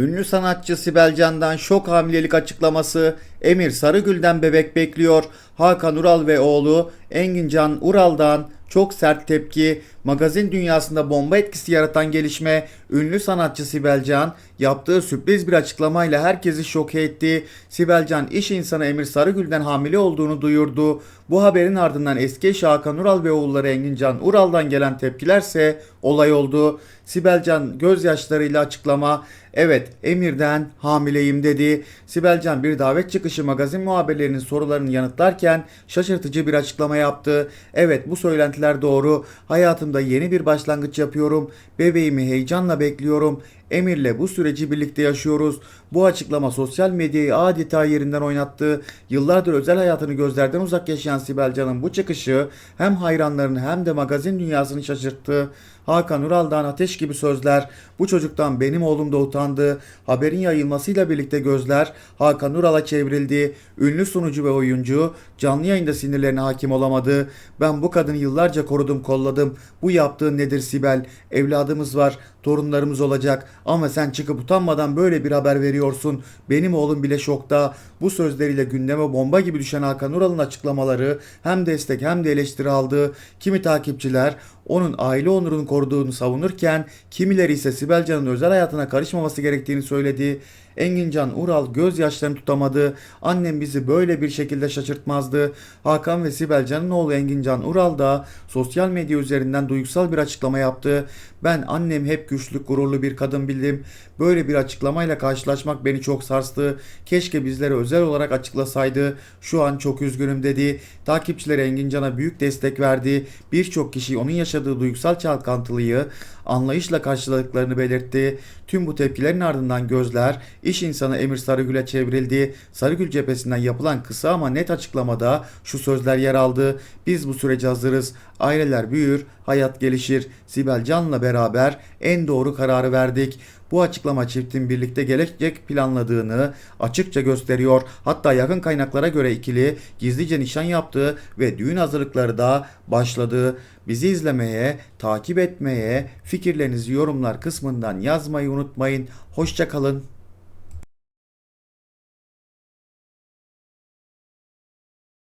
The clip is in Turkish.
Ünlü sanatçı Sibel Can'dan şok hamilelik açıklaması, Emir Sarıgül'den bebek bekliyor, Hakan Ural ve oğlu Engin Can Ural'dan çok sert tepki, magazin dünyasında bomba etkisi yaratan gelişme, ünlü sanatçı Sibel Can yaptığı sürpriz bir açıklamayla herkesi şok etti. Sibel Can iş insanı Emir Sarıgül'den hamile olduğunu duyurdu. Bu haberin ardından eski eşi Hakan Ural ve oğulları Engin Can Ural'dan gelen tepkilerse olay oldu. Sibel Can gözyaşlarıyla açıklama, evet Emir'den hamileyim dedi. Sibel Can bir davet çıkışı magazin muhabirlerinin sorularını yanıtlarken şaşırtıcı bir açıklama yaptı. Evet bu söylentiler doğru. Hayatımda yeni bir başlangıç yapıyorum. Bebeğimi heyecanla bekliyorum. Emir'le bu süreci birlikte yaşıyoruz. Bu açıklama sosyal medyayı adeta yerinden oynattı. Yıllardır özel hayatını gözlerden uzak yaşayan Sibel Can'ın bu çıkışı hem hayranlarını hem de magazin dünyasını şaşırttı. Hakan Ural'dan ateş gibi sözler. Bu çocuktan benim oğlum da utandı. Haberin yayılmasıyla birlikte gözler Hakan Ural'a çevrildi. Ünlü sunucu ve oyuncu canlı yayında sinirlerine hakim olamadı. Ben bu kadını yıllarca korudum kolladım. Bu yaptığın nedir Sibel? Evladımız var, torunlarımız olacak ama sen çıkıp utanmadan böyle bir haber veriyorsun. Benim oğlum bile şokta. Bu sözleriyle gündeme bomba gibi düşen Hakan Ural'ın açıklamaları hem destek hem de eleştiri aldı. Kimi takipçiler onun aile onurunu koruduğunu savunurken kimileri ise Sibel Can'ın özel hayatına karışmaması gerektiğini söyledi. Engin Can Ural gözyaşlarını tutamadı. Annem bizi böyle bir şekilde şaşırtmazdı. Hakan ve Sibel Can'ın oğlu Engin Can Ural da sosyal medya üzerinden duygusal bir açıklama yaptı. Ben annem hep güçlü, gururlu bir kadın bildim. Böyle bir açıklamayla karşılaşmak beni çok sarstı. Keşke bizlere özel olarak açıklasaydı. Şu an çok üzgünüm dedi. Takipçileri Engin Can'a büyük destek verdi. Birçok kişi onun yaşadığı duygusal çalkantılıyı anlayışla karşıladıklarını belirtti. Tüm bu tepkilerin ardından gözler iş insanı Emir Sarıgül'e çevrildi. Sarıgül cephesinden yapılan kısa ama net açıklamada şu sözler yer aldı. Biz bu sürece hazırız. Aileler büyür, hayat gelişir. Sibel Can'la beraber en doğru kararı verdik. Bu açıklama çiftin birlikte gelecek planladığını açıkça gösteriyor. Hatta yakın kaynaklara göre ikili gizlice nişan yaptığı ve düğün hazırlıkları da başladı. Bizi izlemeye, takip etmeye, fikirlerinizi yorumlar kısmından yazmayı unutmayın. Hoşçakalın.